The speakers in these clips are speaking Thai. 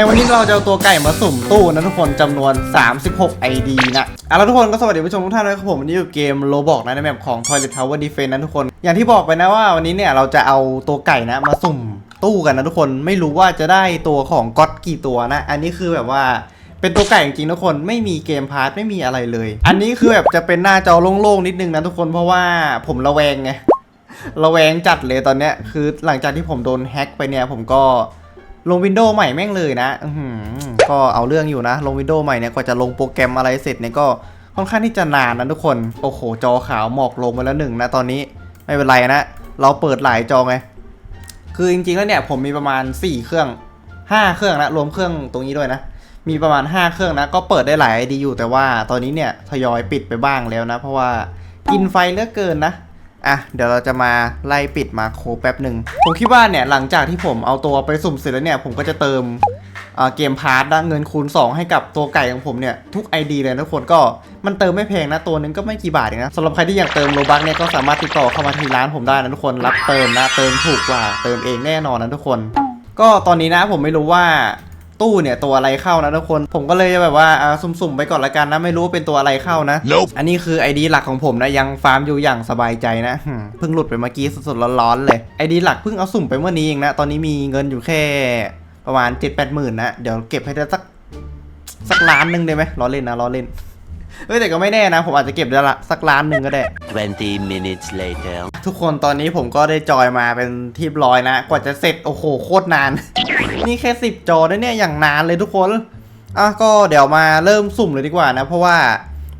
ในวันนี้เราจะเอาตัวไก่มาสุ่มตู้นะทุกคนจำนวน 36 ID นะเอะแล้วทุกคนก็สวัสดีผู้ชมทุกท่านด้วยครับผมวันนี้อยู่เกมโลบอกนะในแบบของ Toilet Tower Defense นะทุกคน อย่างที่บอกไปนะว่าวันนี้เนี่ยเราจะเอาตัวไก่นะมาสุ่มตู้กันนะทุกคนไม่รู้ว่าจะได้ตัวของก๊อตกี่ตัวนะ อันนี้คือแบบว่าเป็นตัวไก่จริงๆทุกคนไม่มีเกมพาร์ทไม่มีอะไรเลย อันนี้คือแบบจะเป็นหน้าจอโล่งๆนิดนึงนะทุกคนเพราะว่าผมระแวงไงระแวงจัดเลยตอนเนี้ยคือหลังจากที่ผมโดนแฮ็กไปเนี่ยผมก็ ลงวินโดว์ใหม่แม่งเลยนะอืก็เอาเรื่องอยู่นะ ลงวินโดว์ใหม่เนี่ยกว่าจะลงโปรแกรมอะไรเสร็จเนี่ยก็ค่อนข้างที่จะนานนะทุกคน โอ้โห จอขาวหมอกลงไปแล้วหนึ่งนะตอนนี้ไม่เป็นไรนะ เราเปิดหลายจอไง คือจริงๆแล้วเนี่ยผมมีประมาณ 4 เครื่อง 5 เครื่องนะรวมเครื่องตรงนี้ด้วยนะ มีประมาณ 5 เครื่องนะ ก็เปิดได้หลายดีอยู่แต่ว่าตอนนี้เนี่ยทยอยปิดไปบ้างแล้วนะ เพราะว่ากินไฟเหลือเกินนะ อะเดี๋ยวเราจะมาไล่ปิดมาโคแป๊บหนึ่งผมคิดว่าเนี่ยหลังจากที่ผมเอาตัวไปสุ่มเสร็จแล้วเนี่ยผมก็จะเติมเกมพาร์ทนะเงินคูณ 2 ให้กับตัวไก่ของผมเนี่ย ทุก ID เลยนะทุกคนก็มันเติมไม่แพงนะ ตัวนึงก็ไม่กี่บาทเองนะสำหรับใครที่อยากเติมโลบักเนี่ยก็สามารถติดต่อเข้ามาที่ร้านผมได้นะทุกคนรับเติมนะเติมถูกกว่าเติมเองแน่นอนนะทุกคน ก็ตอนนี้นะผมไม่รู้ว่า ตู้เนี่ยตัวอะไรเข้านะทุกคน ผมก็เลยแบบว่าอ่าสุ่มๆไปก่อนละกันนะไม่รู้ว่าเป็นตัวอะไรเข้านะ Nope อันนี้คือ ID หลักของผมนะยังฟาร์มอยู่อย่างสบายใจนะหืมเพิ่งหลุดไปเมื่อกี้สดๆร้อนๆเลย ID หลักเพิ่งเอาสุ่มไปเมื่อนี้เองนะตอนนี้มีเงินอยู่แค่ประมาณ7 8หมื่นนะเดี๋ยวเก็บให้ได้สักสักล้านหนึ่งได้ไหมล้อเล่นนะล้อเล่นเอ้ยแต่ก็ไม่แน่นะ ผมอาจจะเก็บได้ละสักล้านหนึ่งก็ได้ 20 minutes later. ทุกคนตอนนี้ผมก็ได้จอยมาเป็นที่เรียบร้อยนะ กว่าจะเสร็จโอ้โหโคตรนาน นี่แค่สิบจอนะเนี่ยอย่างนานเลยทุกคนอะก็เดี๋ยวมาเริ่มสุ่มเลยดีกว่านะ เพราะว่า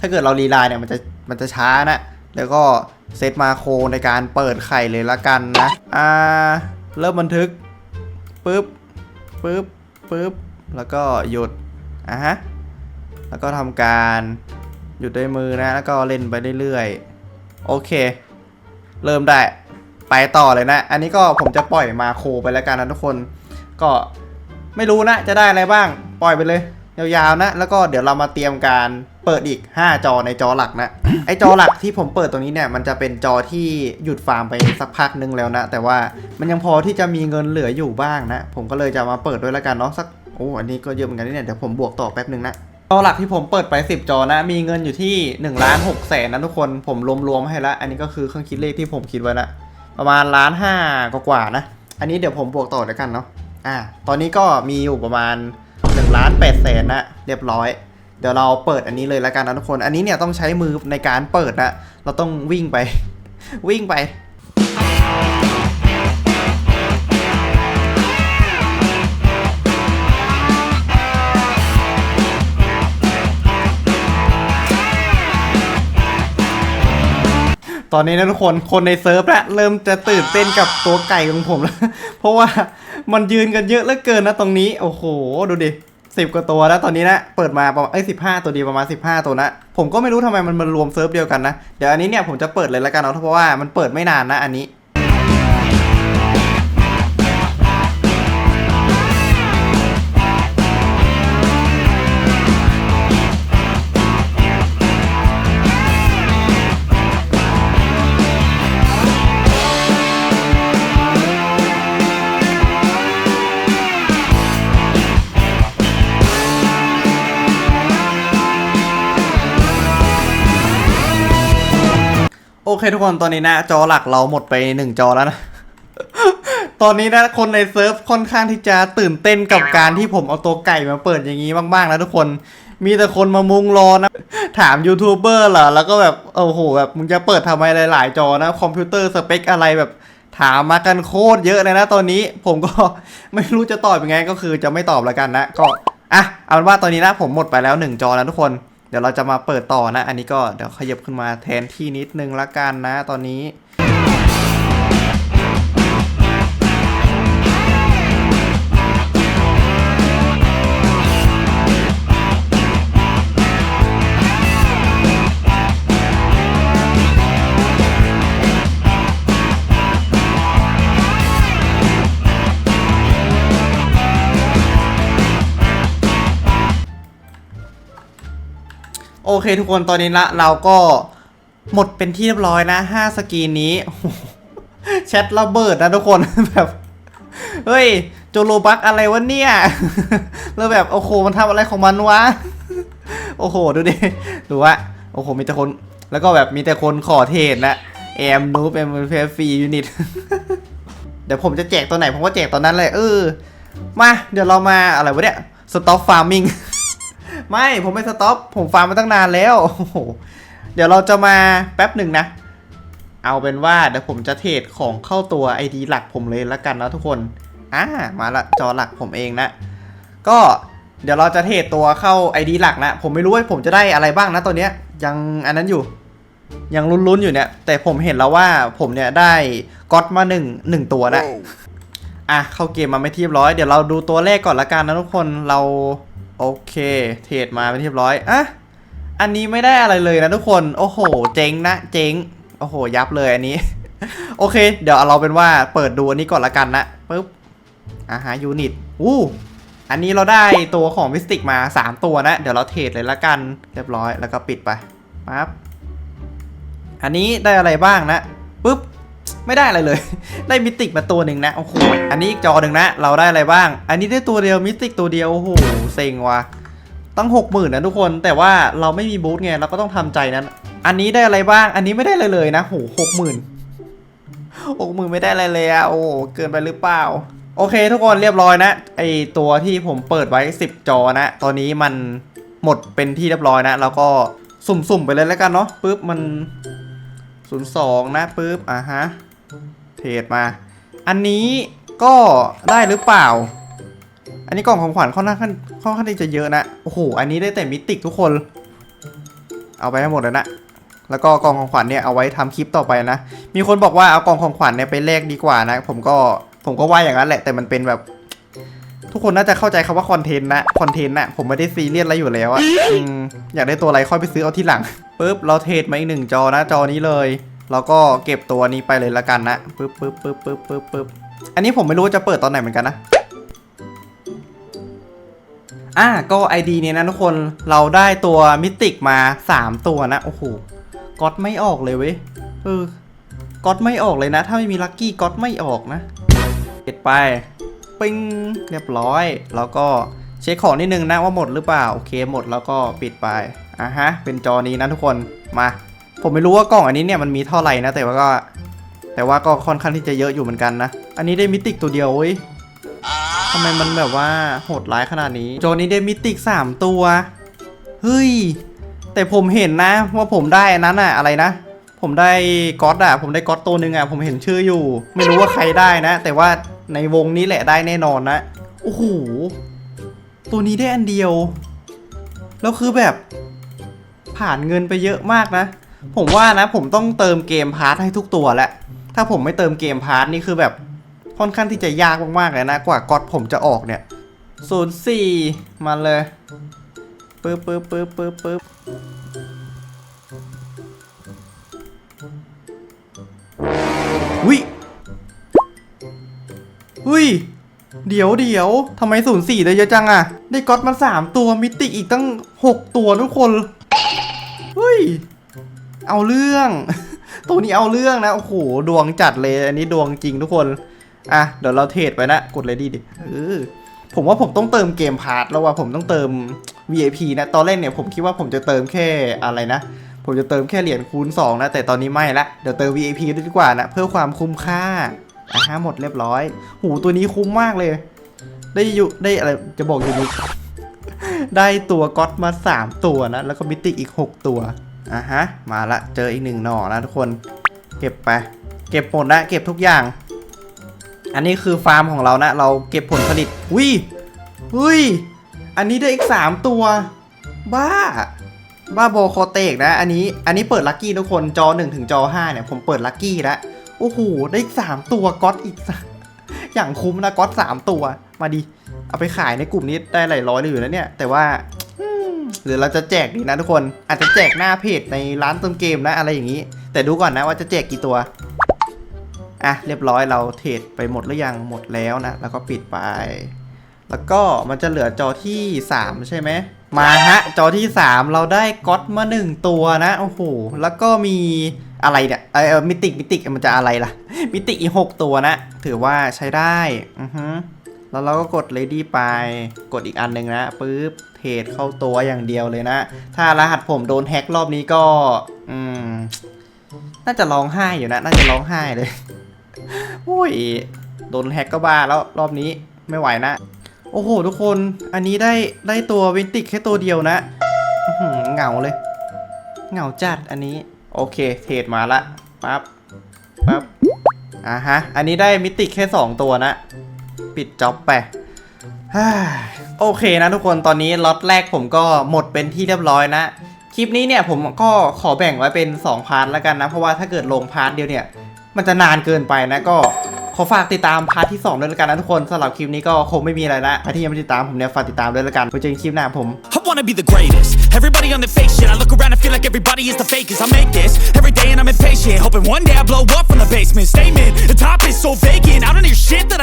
ถ้าเกิดเรารีไลน์เนี่ยมันจะมันจะช้านะแล้วก็เซตมาโคในการเปิดไข่เลยละกันนะอ่าเริ่มบันทึกปึ๊บปึ๊บปึ๊บแล้วก็หยุดอะฮะแล้วก็ทำการหยุดด้วยมือนะ แล้วก็เล่นไปเรื่อยๆโอเค เริ่มได้ไปต่อเลยนะ อันนี้ก็ผมจะปล่อยมาโคไปแล้วกันนะทุกคน ก็ไม่รู้นะจะได้อะไรบ้าง ปล่อยไปเลย ยาวๆนะ แล้วก็เดี๋ยวเรามาเตรียมการเปิดอีก 5 จอในจอหลักนะ ไอจอหลักที่ผมเปิดตรงนี้เนี่ย มันจะเป็นจอที่หยุดฟาร์มไปสักพักนึงแล้วนะ แต่ว่ามันยังพอที่จะมีเงินเหลืออยู่บ้างนะ ผมก็เลยจะมาเปิดด้วยแล้วกันเนาะสักโอ้อันนี้ก็เยอะเหมือนกันนะเนี่ยเดี๋ยวผมบวกต่อแป๊บนึงนะจอหลักที่ผมเปิดไป 10 จอนะ มีเงินอยู่ที่1ล้าน6แสนนะทุกคนผมรวมๆให้แล้วอันนี้ก็คือเครื่องคิดเลขที่ผมคิดไว้นะประมาณล้านห้ากว่าๆนะ อันนี้เดี๋ยวผมบวกต่อแล้วกันเนาะ อะตอนนี้ก็มีอยู่ประมาณ1ล้าน8แสนนะเรียบร้อย เดี๋ยวเราเปิดอันนี้เลยแล้วกันนะทุกคน อันนี้เนี่ยต้องใช้มือในการเปิดนะ เราต้องวิ่งไป วิ่งไป ตอนนี้นะทุกคนคนในเซิร์ฟนะเริ่มจะตื่นเต้นกับตัวไก่ของผมแล้ว เพราะว่ามันยืนกันเยอะเหลือเกินนะตรงนี้โอ้โหดูดิสิบกว่าตัวแล้วตอนนี้นะเปิดมาประมาณเอ้ยสิบห้าตัวดีประมาณสิบห้าตัวนะผมก็ไม่รู้ทำไมมันมารวมเซิร์ฟเดียวกันนะเดี๋ยวอันนี้เนี่ยผมจะเปิดเลยแล้วกันเนาะเพราะว่ามันเปิดไม่นานนะอันนี้ โอเคทุกคนตอนนี้นะ จอหลักเราหมดไปหนึ่งจอแล้วนะ ตอนนี้นะคนในเซิร์ฟค่อนข้างที่จะตื่นเต้นกับการที่ผมเอาตัวไก่มาเปิดอย่างนี้มากๆแล้วทุกคนมีแต่คนมามุงรอนะ ถามยูทูบเบอร์เหรอ แล้วก็แบบโอ้โหแบบมึงจะเปิดทำไมหลายๆจอนะ คอมพิวเตอร์สเปคอะไรแบบถามมากันโคตรเยอะเลยนะตอนนี้ผมก็ไม่รู้จะตอบยังไงก็คือจะไม่ตอบแล้วกันนะ ก็อะเอาเป็นว่าตอนนี้นะผมหมดไปแล้วหนึ่งจอแล้วทุกคน เดี๋ยวเราจะมาเปิดต่อนะ อันนี้ก็เดี๋ยวขยับขึ้นมาแทนที่นิดนึงละกันนะ ตอนนี้ โอเคทุกคนตอนนี้ละเราก็หมดเป็นที่เรียบร้อยนะ5สกีนนี้แชทระเบิดนะทุกคนแบบ เฮ้ยโจโลบักอะไรวะเนี่ยแล้วแบบโอ้โหมันทำอะไรของมันวะ โอ้โหดูดิดูว่าโอ้โหมีแต่คนแล้วก็แบบมีแต่คนขอเทรดนะแอมนูบแอมเฟฟรียูนิตเดี๋ยวผมจะแจกตัวไหนผมก็แจกตอนนั้นเลยเออมาเดี๋ยวเรามาอะไรวะเนี่ยสต็อปฟาร์มิง ไม่ผมไม่สต็อปผมฟาร์มมาตั้งนานแล้วโอ้โหเดี๋ยวเราจะมาแป๊บหนึ่งนะ เอาเป็นว่าเดี๋ยวผมจะเทรดของเข้าตัว ID หลักผมเลยละกันนะทุกคนอ่ามาละจอหลักผมเองนะ ก็เดี๋ยวเราจะเทรดตัวเข้า ID หลักนะ ผมไม่รู้ว่าผมจะได้อะไรบ้างนะตัวเนี้ยยังอันนั้นอยู่ยังลุ้นๆอยู่เนี่ย แต่ผมเห็นแล้วว่าผมเนี่ยได้ก๊อตมาหนึ่งหนึ่งตัวนะอะเข้าเกมมาไม่ที่เรียบร้อยเดี๋ยวเราดูตัวเลขก่อนละกันนะทุกคนเรา โอเค เทรดมาเป็นเรียบร้อยอะอันนี้ไม่ได้อะไรเลยนะทุกคน โอ้โห เจ๊งนะ เจ๊ง โอ้โห ยับเลยอันนี้ โอเค เดี๋ยวเอาเราเป็นว่าเปิดดูอันนี้ก่อนละกันนะปึ๊บอ่าฮะยูนิตอู้อันนี้เราได้ตัวของวิสติกมา 3 ตัวนะ เดี๋ยวเราเทรดเลยละกัน เรียบร้อย แล้วก็ปิดไปปั๊บ อันนี้ได้อะไรบ้างนะปึ๊บ ไม่ได้อะไรเลย ได้มิติกมาตัวหนึ่งนะโอ้โหอันนี้อีกจอหนึ่งนะ เราได้อะไรบ้าง อันนี้ได้ตัวเดียวมิติกตัวเดียวโอ้โหเซ็งว่ะตั้งหกหมื่นนะทุกคนแต่ว่าเราไม่มีบูธไงเราก็ต้องทำใจนั้น อันนี้ได้อะไรบ้าง อันนี้ไม่ได้อะไรเลยนะโหหกหมื่นหกหมื่นไม่ได้อะไรเลยอะโอ้โหเกินไปหรือเปล่า โอเค ทุกคนเรียบร้อยนะไอตัวที่ผมเปิดไว้ 10 จอนะ ตอนนี้มันหมดเป็นที่เรียบร้อยนะ แล้วก็สุ่มๆไปเลยแล้วกันเนาะปุ๊บมัน 02 นะปุ๊บอะฮะ เทรดมา อันนี้ก็ได้หรือเปล่า อันนี้กล่องของขวัญค่อนข้างค่อนข้างที่จะเยอะนะ โอ้โห อันนี้ได้แต่มิติทุกคน เอาไปให้หมดเลยนะ แล้วก็กล่องของขวัญเนี่ยเอาไว้ทำคลิปต่อไปนะ มีคนบอกว่าเอากล่องของขวัญเนี่ยไปแลกดีกว่านะ ผมก็ผมก็ว่าอย่างนั้นแหละ แต่มันเป็นแบบ ทุกคนน่าจะเข้าใจคำว่าคอนเทนต์นะคอนเทนต์นะผมไม่ได้ซีเรียสอะไรอยู่แล้วอะอืมอยากได้ตัวอะไรค่อยไปซื้อเอาที่หลังปุ๊บเราเทรดมาอีกหนึ่งจอนะจอนี้เลยแล้วก็เก็บตัวนี้ไปเลยละกันนะปึ๊บปึ๊บปึ๊บปึ๊บปึ๊บปึ๊บอันนี้ผมไม่รู้ว่าจะเปิดตอนไหนเหมือนกันนะอะก็ ID เนี่ยนะทุกคนเราได้ตัวมิติกมา 3 ตัวนะ โอ้โหก๊อตไม่ออกเลยเว้ยเออก๊อตไม่ออกเลยนะ ถ้าไม่มีลัคกี้ก๊อตไม่ออกนะเก็บไป ปิ้งเรียบร้อย แล้วก็เช็คของนิดนึงนะว่าหมดหรือเปล่า โอเคหมดแล้วก็ปิดไปอะฮะ เป็นจอนี้นะทุกคนมา ผมไม่รู้ว่ากล่องอันนี้เนี่ยมันมีเท่าไหร่นะ แต่ว่าก็ แต่ว่าก็ค่อนข้างที่จะเยอะอยู่เหมือนกันนะ อันนี้ได้มิติกตัวเดียวเว้ยทำไมมันแบบว่าโหดร้ายขนาดนี้โจนี้ได้มิติก3ตัวเฮ้ยแต่ผมเห็นนะว่าผมได้อันนั้นอะอะไรนะผมได้ก๊อตอะผมได้ก๊อตตัวหนึ่งอะผมเห็นชื่ออยู่ ไม่รู้ว่าใครได้นะ แต่ว่า ในวงนี้แหละได้แน่นอนนะ โอ้โห ตัวนี้ได้อันเดียว แล้วคือแบบ ผ่านเงินไปเยอะมากนะ ผมว่านะ ผมต้องเติมเกมพาร์ทให้ทุกตัวแหละ ถ้าผมไม่เติมเกมพาร์ทนี่คือแบบค่อนข้างที่จะยากมากๆเลยนะ กว่าก๊อตผมจะออกเนี่ยศูนย์สี่มาเลยปึ๊บปึ๊บปึ๊บปึ๊บปึ๊บวิ วิเดี๋ยวเดี๋ยวทำไมศูนย์สี่ได้เยอะจังอะได้ก๊อตมาสามตัวมิติอีกตั้งหกตัวทุกคน เฮ้ย เอาเรื่อง ตัวนี้เอาเรื่องนะ โอ้โห ดวงจัดเลย อันนี้ดวงจริงทุกคน อะ เดี๋ยวเราเทรดไปนะ กดเลยดีดิ เออ ผมว่าผมต้องเติมเกมพาร์ทแล้วว่าผมต้องเติม VIP นะ ตอนแรกเนี่ยผมคิดว่าผมจะเติมแค่อะไรนะผมจะเติมแค่เหรียญคูณ 2 นะ แต่ตอนนี้ไม่ละ เดี๋ยวเติม VIP ดีกว่านะ เพื่อความคุ้มค่า อะฮะหมดเรียบร้อย หูตัวนี้คุ้มมากเลย ได้อยู่ได้อะไรจะบอกอยู่นี้ได้ตัวก๊อตมา 3 ตัวนะ แล้วก็มิติอีก 6 ตัวอะฮะ มาละ เจออีกหนึ่งหน่อนะทุกคน เก็บไป เก็บหมดนะเก็บทุกอย่าง อันนี้คือฟาร์มของเรานะ เราเก็บผลผลิตวิวิอันนี้ได้อีกสามตัว บ้า บ้าโบโคเตกนะ อันนี้ อันนี้เปิดลัคกี้ทุกคน จอ 1 ถึงจอ 5 เนี่ย ผมเปิดลัคกี้แล้ว โอ้โห ได้สามตัวก๊อตอีกสามอย่างคุ้มนะก๊อตสามตัว มาดิ เอาไปขายในกลุ่มนี้ได้หลายร้อยเลยอยู่แล้วเนี่ย แต่ว่าหรือเราจะแจกดีนะทุกคน อาจจะแจกหน้าเพจในร้านเติมเกมนะอะไรอย่างนี้ แต่ดูก่อนนะว่าจะแจกกี่ตัว อะเรียบร้อยเราเทรดไปหมดหรือยังหมดแล้วนะ แล้วก็ปิดไป แล้วก็มันจะเหลือจอที่ 3 ใช่ไหมมาฮะ จอที่ 3 เราได้ก๊อตมา 1 ตัวนะ โอ้โห แล้วก็มี อะไรเนี่ยเออเออมิติกมิติกมันจะอะไรล่ะ มิติอีหกตัวนะ ถือว่าใช้ได้อือฮึแล้วเราก็กด ready ไป กดอีกอันหนึ่งนะปุ๊บเทรดเข้าตัวอย่างเดียวเลยนะ ถ้ารหัสผมโดนแฮ็กรอบนี้ก็ อืม น่าจะร้องไห้อยู่นะ น่าจะร้องไห้เลยโอ้ยโดนแฮ็กก็บ้าแล้วรอบนี้ไม่ไหวนะ โอ้โห ทุกคน อันนี้ได้ได้ตัววินติกแค่ตัวเดียวนะเหงาเลย เหงาจัดอันนี้ โอเค เทรดมาละปั๊บปั๊บอ่าฮะ อันนี้ได้มิติแค่ 2 ตัวนะ ปิดจ็อบไปโอเคนะทุกคนตอนนี้ล็อตแรกผมก็หมดเป็นที่เรียบร้อยนะ คลิปนี้เนี่ยผมก็ขอแบ่งไว้เป็น 2 พาร์ทแล้วกันนะ เพราะว่าถ้าเกิดลงพาร์ทเดียวเนี่ย มันจะนานเกินไปนะก็ ขอฝากติดตามพาร์ทที่2ด้วยละกันนะทุกคนสำหรับคลิปนี้ก็คงไม่มีอะไรละใครที่ยังไม่ติดตามผมเนี่ยฝากติดตามด้วยละกันไว้เจอกันคลิปหน้าผม I wanna be the greatest. Everybody on the fake shit. I look around and feel like everybody is the fakest. I make this every day and I'm impatient. Hoping one day I blow up from the basement. Statement, the top is so vacant. I don't hear shit that I